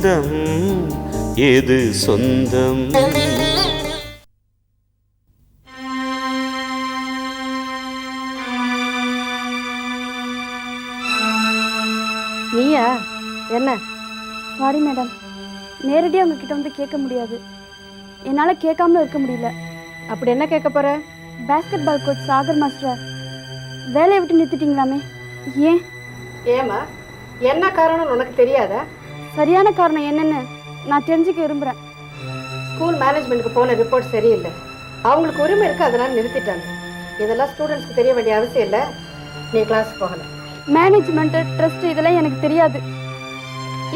பந்தம் எது சொந்தம்? நீயா? என்ன? சாரி மேடம் நேரடியாக உங்ககிட்ட வந்து கேட்க முடியாது. என்னால் கேட்காம இருக்க முடியல. அப்படி என்ன கேட்க போற? பேஸ்கெட் பால் கோச் சாகர் மாஸ்டரை வேலையை விட்டு நிறுத்திட்டீங்களாமே? ஏன்? ஏமா என்ன காரணம் உனக்கு தெரியாதா? சரியான காரணம் என்னன்னு நான் தெரிஞ்சுக்க விரும்புகிறேன் ஸ்கூல் மேனேஜ்மெண்ட்டுக்கு போன ரிப்போர்ட் சரியில்லை. அவங்களுக்கு உரிமை இருக்கு அதனால நிறுத்திட்டாங்க. இதெல்லாம் ஸ்டூடெண்ட்ஸ்க்கு தெரிய வேண்டிய அவசியம் இல்லை. நீ கிளாஸ் போகல மேனேஜ்மெண்ட்டு ட்ரஸ்ட் இதெல்லாம் எனக்கு தெரியாது.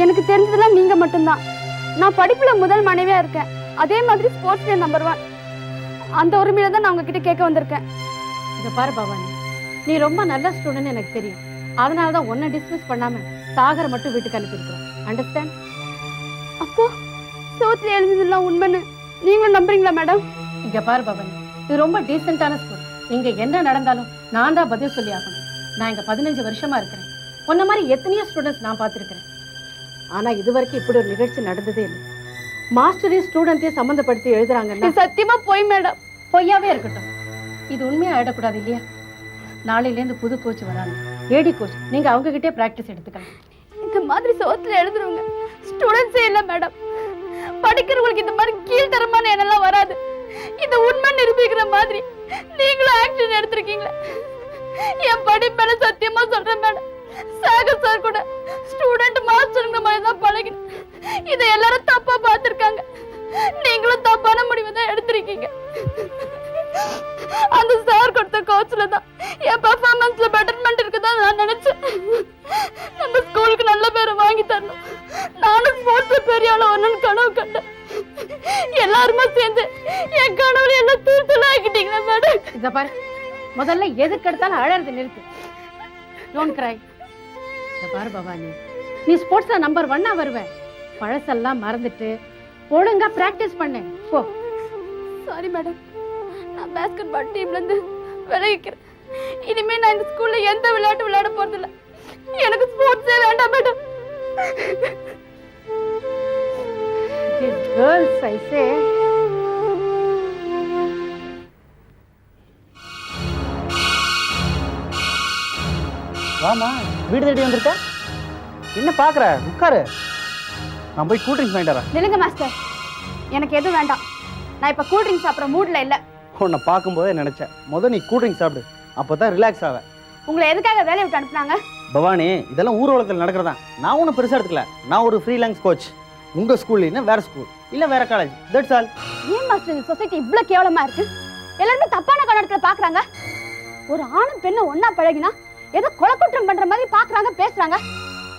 எனக்கு தெரிஞ்சதெல்லாம் நீங்கள் மட்டும்தான். நான் படிப்பில் முதல் மனைவியாக இருக்கேன். அதே மாதிரி ஸ்போர்ட்ஸ்லேயே நம்பர் ஒன் அந்த உரிமையில தான் நான் உங்ககிட்ட கேட்க வந்திருக்கேன். இங்க பாரு பவானி. நீ ரொம்ப நல்ல ஸ்டூடெண்ட் எனக்கு தெரியும். அதனால தான் உன்னை டிஸ்மிஸ் பண்ணாம சாகரை மட்டும் வீட்டுக்கு அனுப்பியிருக்கிறோம் அண்டர்ஸ்டாண்ட் அப்போ சோத்துல எழுந்ததெல்லாம் உண்மைன்னு நீங்களும் நம்புறீங்களா மேடம் இங்க பாரு பவானி. இது ரொம்ப டீசென்டான ஸ்கூல் இங்க என்ன நடந்தாலும் நான் தான் பதில் சொல்லி ஆகணும். நான் இங்க பதினஞ்சு வருஷமா இருக்கிறேன். உன்ன மாதிரி எத்தனையோ ஸ்டூடெண்ட்ஸ் நான் பார்த்துருக்கிறேன். ஆனா இது வரைக்கும் இப்படி ஒரு நிகழ்ச்சி நடந்ததே இல்லை. மாஸ்டரையும் ஸ்டூடெண்ட்டையும் சம்மந்தப்படுத்தி எழுதுறாங்கன்னா இது சத்தியமா போய் மேடம் பொய்யாவே இருக்கட்டும். இது உண்மையா ஆயிடக்கூடாது இல்லையா? நாளையிலேருந்து புது கோச் வராங்க. ஏடி கோச் நீங்க அவங்க கிட்டே பிராக்டிஸ் எடுத்துக்கலாம். இந்த மாதிரி சோத்துல எழுதுறவங்க. ஸ்டூடெண்ட்ஸே இல்ல மேடம் படிக்கிறவங்களுக்கு இந்த மாதிரி கீழ்த்தரமான எண்ணெல்லாம் வராது. இது உண்மை நிரூபிக்கிற மாதிரி நீங்களும் ஆக்ஷன் எடுத்திருக்கீங்களே. என் படிப்பேல சத்தியமா சொல்றேன் மேடம் சாகர் சார் கூட ஸ்டூடெண்ட் மாஸ்டருங்க மாதிரி தான் பழகினேன். இதை எல்லாரும் தப்பா பார்த்திருக்காங்க. நீங்களும் தப்பான முடிவு தான் எடுத்திருக்கீங்க. அந்த சார் கொடுத்த கோச்ல தான். என் பெர்ஃபார்மன்ஸ்ல பெட்டர்மெண்ட் இருக்குதா நான் நினைச்சேன். நம்ம ஸ்கூலுக்கு நல்ல பேரை வாங்கி தரணும். நானும் ஸ்போர்ட்ஸ்ல பெரிய ஆள வரணும்னு கனவு கண்டேன். எல்லாருமே சேர்ந்து என் கனவுல எல்லாம் தூள் ஆக்கிட்டீங்களா மேடம் இத பாரு. முதல்ல எதுக்கு எடுத்தாலும் அழறது நிறுத்து. டோன்ட் கிரை இத பாரு பவானி. நீ ஸ்போர்ட்ஸ்ல நம்பர் ஒன்னா வருவ. பழசெல்லாம் மறந்துட்டு ஒழுங்கா பிராக்டிஸ் பண்ணு. போ. சாரி மேடம் பேஸ்கெட் பால் டீம்ல இருந்து விலகிக்கிறேன். இனிமே நான் இந்த ஸ்கூல்ல எந்த விளையாட்டு விளையாட போறதில்ல. எனக்கு ஸ்போர்ட்ஸே வேண்டாம் மேடம் கேர்ள்ஸ் ஐ சே வாமா வீடு தேடி வந்திருக்க? என்ன பார்க்குற உட்காரு. நான் போய் கூல் ட்ரிங்க்ஸ் வாங்கிட்டு வரேன். நிலுங்க மாஸ்டர் எனக்கு எதுவும் வேண்டாம். நான் இப்ப கூல் ட்ரிங்க்ஸ் சாப்பிட்ற மூட்ல இல்ல. உன்னை பார்க்கும்போதே நினச்சேன். முதல் நீ கூல் ட்ரிங்க்ஸ் சாப்பிடு. அப்போ தான் ரிலாக்ஸ் ஆவேன் உங்களை எதுக்காக வேலையை விட்டு அனுப்புனாங்க? பவானி இதெல்லாம் ஊர் உலகத்தில் நடக்கிறதா? நான் ஒன்றும் பெருசாக எடுத்துக்கல. நான் ஒரு ஃப்ரீலான்ஸ் கோச் உங்கள் ஸ்கூல்லைன்னா வேறு ஸ்கூல் இல்லை வேறு காலேஜ் தட்ஸ் ஆல் ஏன் மாஸ்டர் இந்த சொசைட்டி இவ்ளோ கேவலமா இருக்கு? எல்லாருமே தப்பான கண்ணோட்டத்துல பாக்குறாங்க. ஒரு ஆணும் பெண்ணும் ஒண்ணா பழகினா ஏதோ கொலை குற்றம் பண்ற மாதிரி பாக்குறாங்க பேசுறாங்க.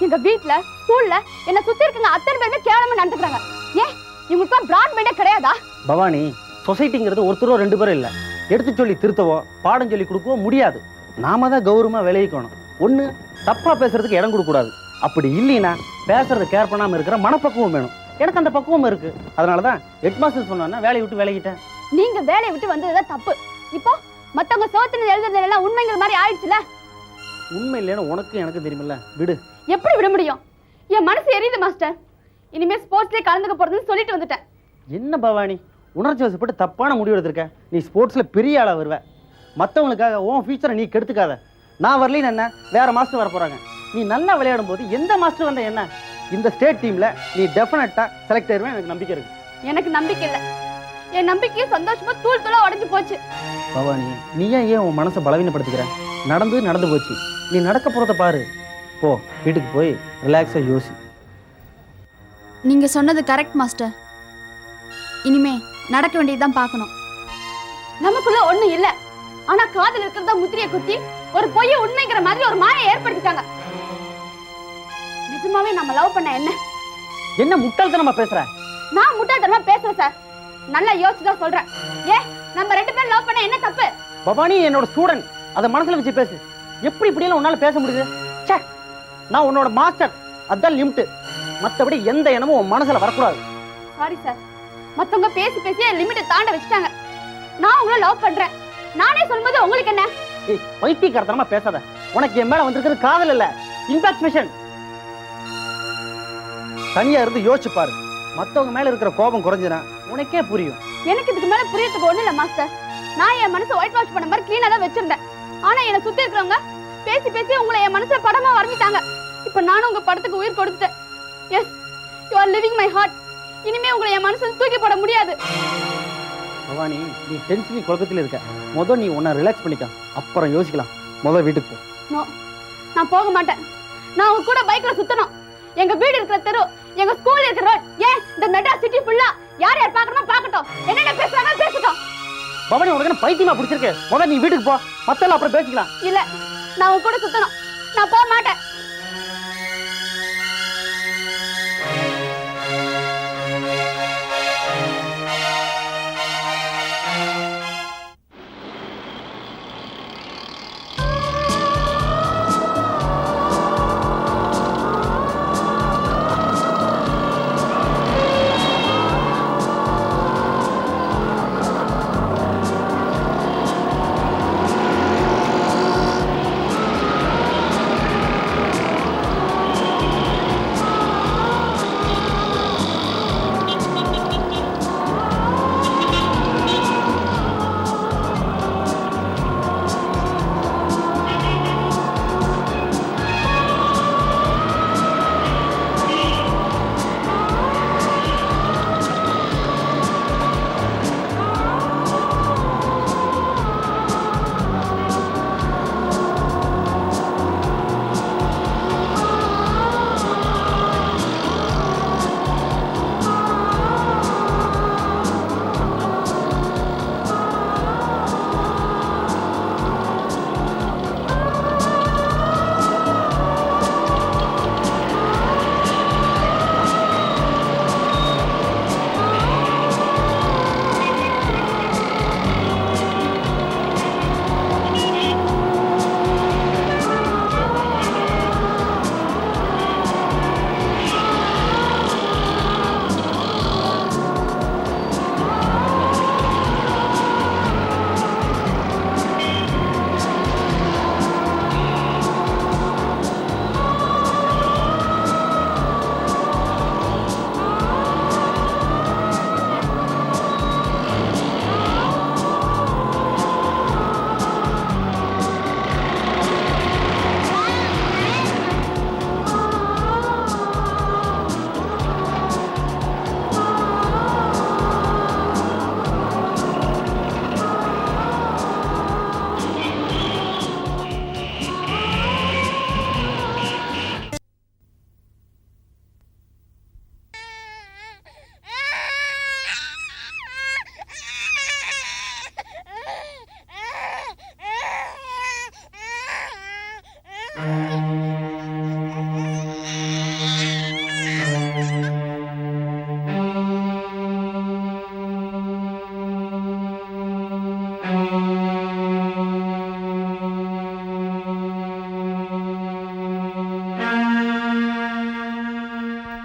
எங்க வீட்ல ஸ்கூல்ல என்ன சுத்தி இருக்கங்க அத்தனை பேருமே கேவலமா நடந்துக்கிறாங்க. ஏன்? இவங்களுக்கு பிராட் மைண்டே கிடையாதா? பவானி சொசைட்டிங்கிறது ஒருத்தரோ ரெண்டு பேரும் இல்லை. எடுத்து சொல்லி திருத்தவோ பாடம் சொல்லி கொடுக்கவோ முடியாது. நாம தான் கௌரவமாக விளைவிக்கணும். ஒன்று தப்பாக பேசுறதுக்கு இடம் கொடுக்கக்கூடாது. அப்படி இல்லைன்னா பேசுறது கேர் பண்ணாமல் இருக்கிற மனப்பக்குவம் வேணும். எனக்கு அந்த பக்குவம் இருக்கு. அதனால தான் ஹெட் மாஸ்டர் சொன்னா வேலையை விட்டு விலகிட்டேன். நீங்க வேலையை விட்டு வந்ததுதான் தப்பு. இப்போ மத்தவங்க சோத்துல எழுதுறது எல்லாம் உண்மைங்கிற மாதிரி ஆயிடுச்சுல? உண்மை இல்லைன்னு உனக்கு எனக்கு தெரியுமில்ல. விடு. எப்படி விட முடியும்? என் மனசு எரியுது மாஸ்டர் இனிமே ஸ்போர்ட்ஸ்லயே கலந்துக்க போறதுன்னு சொல்லிட்டு வந்துட்டேன். என்ன பவானி? உணர்ச்சி வசப்பட்டு தப்பான முடிவு எடுத்திருக்க. நீ ஸ்போர்ட்ஸில் பெரிய ஆளாக வருவ. மற்றவங்களுக்காக உன் ஃபியூச்சரை நீ கெடுத்துக்காத. நான் வரலைன்னு என்ன? வேற மாஸ்டர் வர போகிறாங்க நீ நல்லா விளையாடும் போது எந்த மாஸ்டர் வந்த என்ன? இந்த ஸ்டேட் டீமில் நீ டெஃபினட்டாக செலக்ட் ஆயிருவேன் எனக்கு நம்பிக்கை இருக்கு. எனக்கு நம்பிக்கை இல்ல. என் நம்பிக்கையும் சந்தோஷமா தூள் தூளா உடைஞ்சு போச்சு. பவானி நீ ஏன் ஏன் உன் மனசை பலவீனப்படுத்திக்கிற? நடந்து நடந்து போச்சு. நீ நடக்க போகிறத பாரு. போ வீட்டுக்கு போய் ரிலாக்ஸாக யோசி. நீங்க சொன்னது கரெக்ட் மாஸ்டர் இனிமே நடக்க வேண்டியதுதான் பார்க்கணும். நமக்குள்ள ஒண்ணு இல்ல. ஆனா காதல் இருக்கிறதா முத்திரைய குத்தி ஒரு பொய்ய உண்மைங்கிற மாதிரி ஒரு மாயை ஏற்படுத்திட்டாங்க. நிஜமாவே நம்ம லவ் பண்ண என்ன? என்ன முட்டாள்தனமா பேசுற? நான் முட்டாள்தனமா பேசுறேன் சார் நல்லா யோசிச்சு தான் சொல்றேன். ஏ நம்ம ரெண்டு பேரும் லவ் பண்ண என்ன தப்பு? பவானி என்னோட ஸ்டூடெண்ட் அதை மனசுல வச்சு பேசு. எப்படி இப்படியெல்லாம் உன்னால பேச முடியுது? ச்சே நான் உன்னோட மாஸ்டர் அதான் லிமிட் மத்தபடி எந்த எண்ணமும் உன் மனசுல வரக்கூடாது. சாரி சார் மத்தவங்க பேசி பேசி என் லிமிட்டை தாண்ட வச்சுட்டாங்க. நான் உங்களை லவ் பண்றேன். நானே சொல்லும்போது உங்களுக்கு என்ன? ஏய் பைத்தியக்காரத்தனமா பேசாத. உனக்கு என் மேல வந்திருக்கிறது காதல் இல்ல. இன்பாக்சுவேஷன் தனியா இருந்து யோசிச்சு பாரு. மத்தவங்க மேல இருக்கிற கோபம் குறைஞ்சுனா உனக்கே புரியும். எனக்கு இதுக்கு மேல புரியறதுக்கு ஒண்ணு இல்ல மாஸ்டர் நான் என் மனசை ஒயிட் வாஷ் பண்ண மாதிரி கிளீனா தான் வச்சிருந்தேன். ஆனா என்னை சுத்தி இருக்கிறவங்க பேசி பேசி உங்களை என் மனசுல படமா வரைஞ்சிட்டாங்க. இப்ப நானும் உங்க படத்துக்கு உயிர் கொடுத்துட்டேன். Yes you are living my heart இனிமே உங்களை என் மனசுல தூக்கி போட முடியாது. பவானி நீ டென்ஷன் குழப்பத்தில் இருக்க. முத நீ உன்னை ரிலாக்ஸ் பண்ணிக்க. அப்புறம் யோசிக்கலாம். முத வீட்டுக்கு போ. நோ நான் போக மாட்டேன். நான் உங்க கூட பைக்ல சுத்தணும். எங்க வீடு இருக்கிற தெரு எங்க ஸ்கூல் இருக்கிற ரோட் ஏன் இந்த மெட்ராஸ் சிட்டி ஃபுல்லா யார் யார் பாக்கணுமோ பாக்கட்டும் என்னென்ன பேசுறாங்க பேசட்டும். பவானி உனக்கு பைத்தியமா பிடிச்சிருக்கு? முத நீ வீட்டுக்கு போ. மத்தெல்லாம் அப்புறம் பேசிக்கலாம். இல்ல நான் உங்க கூட சுத்தணும். நான் போக மாட்டேன்.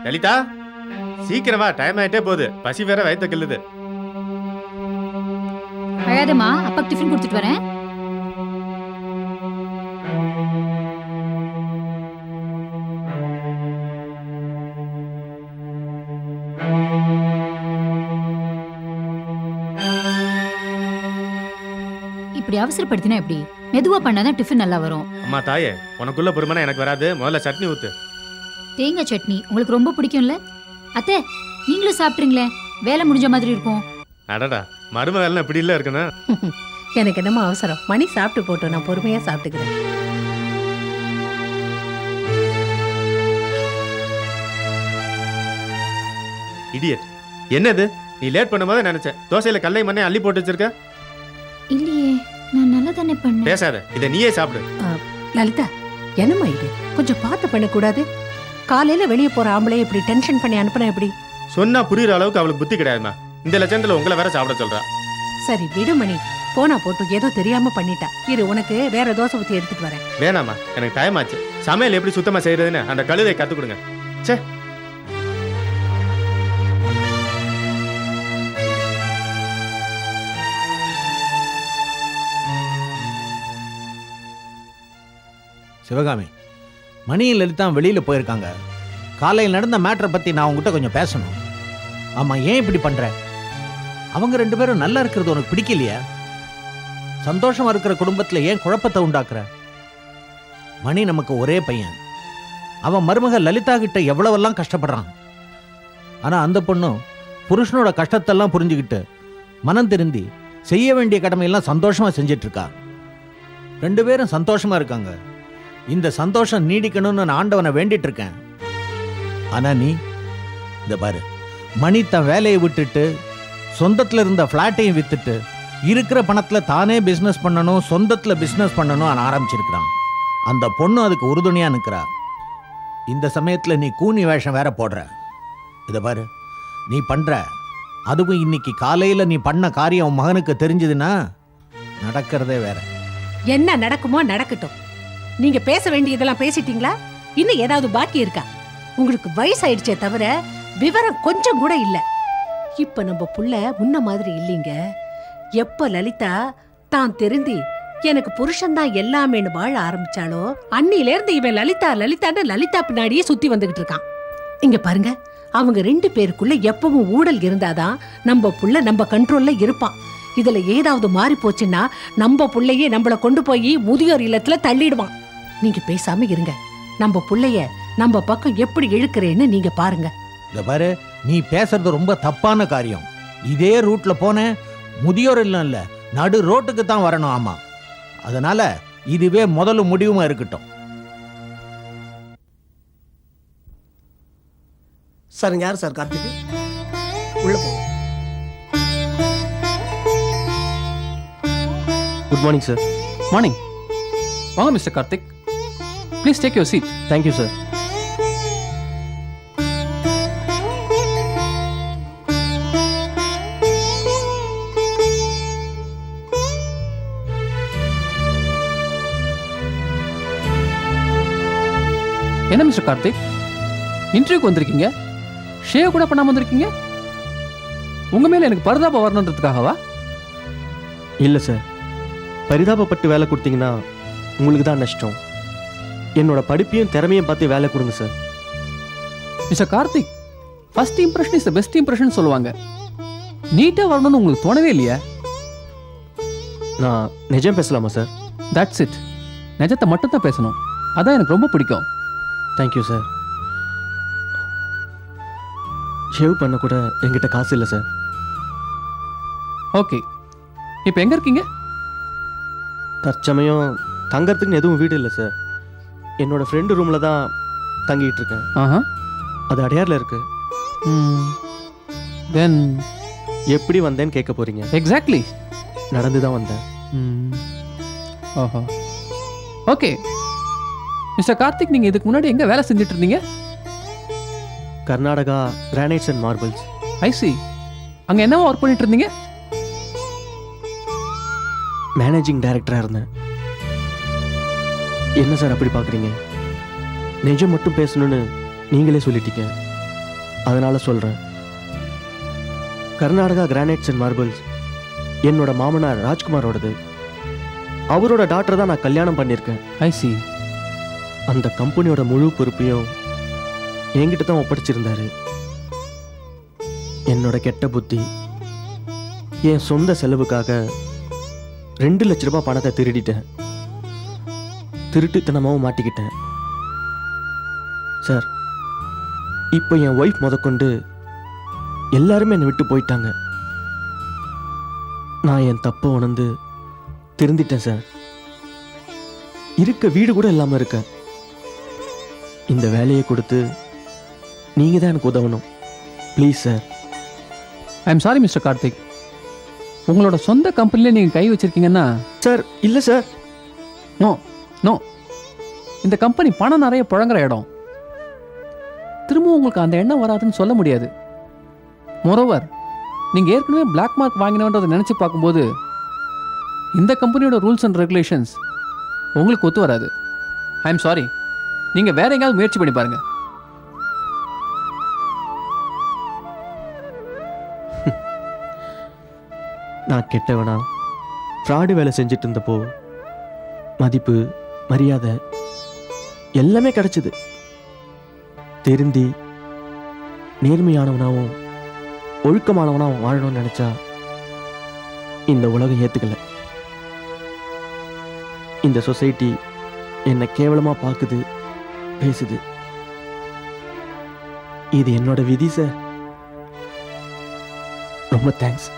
லலிதா சீக்கிரமா டைம் ஆயிட்டே போகுது. பசி வேற வயித்த கிள்ளுது. அழாதம்மா அப்பாக்கு டிஃபன் கொடுத்துட்டு வரேன். இப்படி அவசரப்படுத்தினா எப்படி? மெதுவா பண்ணாதான் டிஃபன் நல்லா வரும். அம்மா தாயே உனக்குள்ள பொறுமனா எனக்கு வராது. முதல்ல சட்னி ஊத்து. தேங்காய் சட்னி உங்களுக்கு ரொம்ப பிடிக்கும்ல? அத்தை நீங்களும் சாப்பிட்றீங்களே வேலை முடிஞ்ச மாதிரி இருக்கும். அடடா மரும வேலை இப்படி இல்ல இருக்கணும் எனக்கு என்னமோ அவசரம். மணி சாப்பிட்டு போட்டோம். நான் பொறுமையா சாப்பிட்டுக்கிறேன். இடியட் என்னது? நீ லேட் பண்ணும்போது நினைச்சேன். தோசையில கல்லை மண்ணை அள்ளி போட்டு வச்சிருக்க? இல்லையே நான் நல்லா தானே பண்ணேன். பேசாத இதை நீயே சாப்பிடு. லலிதா என்னம்மா இது? கொஞ்சம் பார்த்து பண்ணக்கூடாது? காலையில வெளியே போற ஆம்பளை இப்படி டென்ஷன் பண்ணி அனுப்புனா எப்படி? சொன்னா புரியுற அளவுக்கு அவளுக்கு புத்தி கிடையாதுமா. இந்த லட்சணத்துல உங்களை வேற சாப்பிட சொல்றா. சரி விடு மணி. போனா போட்டு ஏதோ தெரியாம பண்ணிட்டா. இரு உனக்கு வேற தோசை ஊத்தி எடுத்துட்டு வரேன். வேணாமா எனக்கு டைம் ஆச்சு. சமையல் எப்படி சுத்தமா செய்யறதுன்னு அந்த கழுதை கத்து கொடுங்க ச்சே. சிவகாமி மணியும் லலிதா வெளியில போயிருக்காங்க. காலையில் நடந்த மேட்டரை பற்றி நான் உங்ககிட்ட கொஞ்சம் பேசணும். ஆமாம் ஏன் இப்படி பண்ணுற அவங்க ரெண்டு பேரும் நல்லா இருக்கிறது உனக்கு பிடிக்கலையா? சந்தோஷமா இருக்கிற குடும்பத்தில் ஏன் குழப்பத்தை உண்டாக்குற? மணி நமக்கு ஒரே பையன். அவன் மருமக லலிதா கிட்ட எவ்வளவெல்லாம் கஷ்டப்படுறான்? ஆனால் அந்த பொண்ணும் புருஷனோட கஷ்டத்தெல்லாம் புரிஞ்சுக்கிட்டு மனம் திருந்தி செய்ய வேண்டிய கடமையெல்லாம் சந்தோஷமா செஞ்சிட்ருக்கா ரெண்டு பேரும் சந்தோஷமா இருக்காங்க. இந்த சந்தோஷம் நீடிக்கணும்னு நான் ஆண்டவனை வேண்டிட்டு இருக்கேன் ஆனா நீ இந்த பாரு மணி தன் வேலையை விட்டுட்டு சொந்தத்துல இருந்த ஃப்ளாட்டையும் வித்துட்டு இருக்கிற பணத்துல தானே பிசினஸ் பண்ணணும் சொந்தத்துல பிசினஸ் பண்ணணும் ஆரம்பிச்சிருக்கிறான். அந்த பொண்ணு அதுக்கு உறுதுணையா நிற்கிறா இந்த சமயத்துல நீ கூனி வேஷம் வேற போடுற. இதை பாரு நீ பண்ற. அதுவும் இன்னைக்கு காலையில நீ பண்ண காரியம் உன் மகனுக்கு தெரிஞ்சதுன்னா நடக்கிறதே வேற. என்ன நடக்குமோ நடக்கட்டும். நீங்க பேச வேண்டியதெல்லாம் பேசிட்டீங்களா? இன்னும் ஏதாவது பாக்கி இருக்கா? உங்களுக்கு வயசாயிடுச்சே தவிர விவரம் கொஞ்சம் கூட இல்ல. இப்ப நம்ம புள்ள முன்ன மாதிரி இல்லைங்க. எப்ப லலிதா தான் தெரிந்தி எனக்கு புருஷன்தான் எல்லாமேனு வாழ ஆரம்பிச்சாலோ அன்னில இருந்து இவன் லலிதா லலிதான்னு லலிதா பின்னாடியே சுத்தி வந்துகிட்டு இருக்கான். இங்க பாருங்க அவங்க ரெண்டு பேருக்குள்ள எப்பவும் ஊழல் இருந்தாதான் நம்ம புள்ள நம்ம கண்ட்ரோல்ல இருப்பான். இதுல ஏதாவது மாறி போச்சுன்னா நம்ம புள்ளையே நம்மள கொண்டு போய் முதியோர் இல்லத்துல தள்ளிடுவான். நீங்க பேசாம இருங்க. நம்ம புள்ளைய நம்ம பக்கம் எப்படி இழுக்கிறேன்னு நீங்க பாருங்க. இந்த பாரு நீ பேசுறது ரொம்ப தப்பான காரியம். இதே ரூட்ல போன முதியோர் இல்லம் இல்ல நடு ரோட்டுக்கு தான் வரணும் ஆமா. அதனால இதுவே முதல்ல முடிவுமா இருக்கட்டும். சார் யார் சார்? கார்த்திக் உள்ள போ. குட் மார்னிங் சார் மார்னிங் வாங்க mister Karthik. Please take your seat thank you sir என்ன மிஸ்டர் கார்த்திக் இன்டர்வியூக்கு வந்திருக்கீங்க? ஷேவ் கூட பண்ணாம வந்திருக்கீங்க? உங்க மேல எனக்கு பரிதாபம் வரணுன்றதுக்காகவா? இல்லை சார் பரிதாபப்பட்டு வேலை கொடுத்தீங்கன்னா உங்களுக்கு தான் நஷ்டம். என்னோட படிப்பையும் திறமையும் பார்த்து வேலை கொடுங்க sir mister Karthik first impression is the best impression சொல்லுவாங்க. நீட்டா வரணும்னு உங்களுக்கு தோணவே இல்லையா? நான் நிஜம் பேசலாமா சார் தட்ஸ் இட் நிஜத்தை மட்டும் தான் பேசணும். அதான் எனக்கு ரொம்ப பிடிக்கும். தேங்க்யூ சார் ஷேவ் பண்ண கூட என்கிட்ட காசு இல்லை சார் ஓகே இப்போ எங்க இருக்கீங்க? தற்சமயம் தங்கறதுக்குன்னு எதுவும் வீடு இல்லை சார் என்னோட ஃப்ரெண்டு ரூமில் தான் தங்கிட்டு இருக்கேன். ஆஹா. அது அடையாரில் இருக்கு. தென் எப்படி வந்தேன்னு கேட்க போறீங்க? எக்ஸாக்ட்லி நடந்து தான் வந்தேன். ஓஹோ ஓகே மிஸ்டர் கார்த்திக் நீங்க இதுக்கு முன்னாடி எங்க வேலை செஞ்சுட்டு இருந்தீங்க? Karnataka granites and marbles I see அங்க என்னவா ஒர்க் பண்ணிட்டு இருந்தீங்க? மேனேஜிங் டைரக்டராக இருந்தேன். என்ன சார் அப்படி பார்க்குறீங்க? நிஜம் மட்டும் பேசணும்னு நீங்களே சொல்லிட்டீங்க. அதனால சொல்கிறேன் கர்நாடகா கிரானைட்ஸ் அண்ட் மார்பிள்ஸ் என்னோட மாமனார் ராஜ்குமாரோடது. அவரோட டாக்டர் தான் நான் கல்யாணம் பண்ணியிருக்கேன். ஐசி அந்த கம்பெனியோட முழு பொறுப்பையும் என்கிட்ட தான் ஒப்படைச்சிருந்தாரு. என்னோட கெட்ட புத்தி என் சொந்த செலவுக்காக ரெண்டு லட்ச ரூபாய் பணத்தை திருடிட்டேன். திருட்டுத்தனமாகவும் மாட்டிக்கிட்டேன். சார் இப்போ என் ஒய்ஃப் முதற்கொண்டு எல்லாருமே என்னை விட்டு போயிட்டாங்க. நான் என் தப்பை உணர்ந்து திருந்திட்டேன் சார். இருக்க வீடு கூட இல்லாமல் இருக்கேன் இந்த வேலையை கொடுத்து நீங்கள் தான் எனக்கு உதவணும். Please sir I am sorry mister Karthik உங்களோட சொந்த கம்பெனிலே நீங்க கை வச்சிருக்கீங்கன்னா சார் இல்லை சார் நோ நோ இந்த கம்பெனி பணம் நிறைய புழங்குற இடம். திரும்ப உங்களுக்கு அந்த எண்ணம் வராதுன்னு சொல்ல முடியாது. மொரோவர் நீங்கள் ஏற்கனவே பிளாக் மார்க் வாங்கினவன்றதை நினச்சி பார்க்கும்போது இந்த கம்பெனியோட ரூல்ஸ் அண்ட் ரெகுலேஷன்ஸ் உங்களுக்கு ஒத்து வராது. ஐ எம் சாரி நீங்கள் வேற எங்கேயாவது முயற்சி பண்ணி பாருங்கள் நான் கெட்டவனா? ஃப்ராடு வேலை செஞ்சுட்டு இருந்தப்போ மதிப்பு மரியாதை எல்லாமே கிடைச்சிது. திருந்தி நேர்மையானவனாவும் ஒழுக்கமானவனாகவும் வாழணும்னு நினைச்சா இந்த உலகம் ஏத்துக்கல. இந்த சொசைட்டி என்னை கேவலமா பார்க்குது பேசுது. இது என்னோட விதி சார். ரொம்ப தேங்க்ஸ்.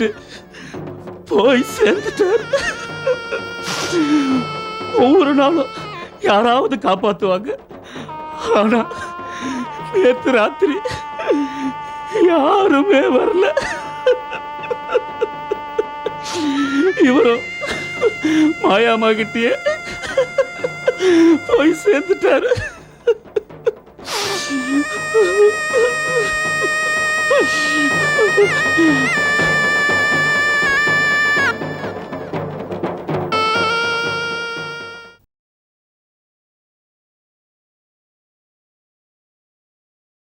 விட்டு போய் சேர்ந்துட்டார் ஒவ்வொரு நாளும் யாராவது காப்பாத்துவாங்க. ஆனா நேற்று ராத்திரி யாருமே வரல. இவரும் மாயாமா கிட்டே போய் சேர்ந்துட்டாரு.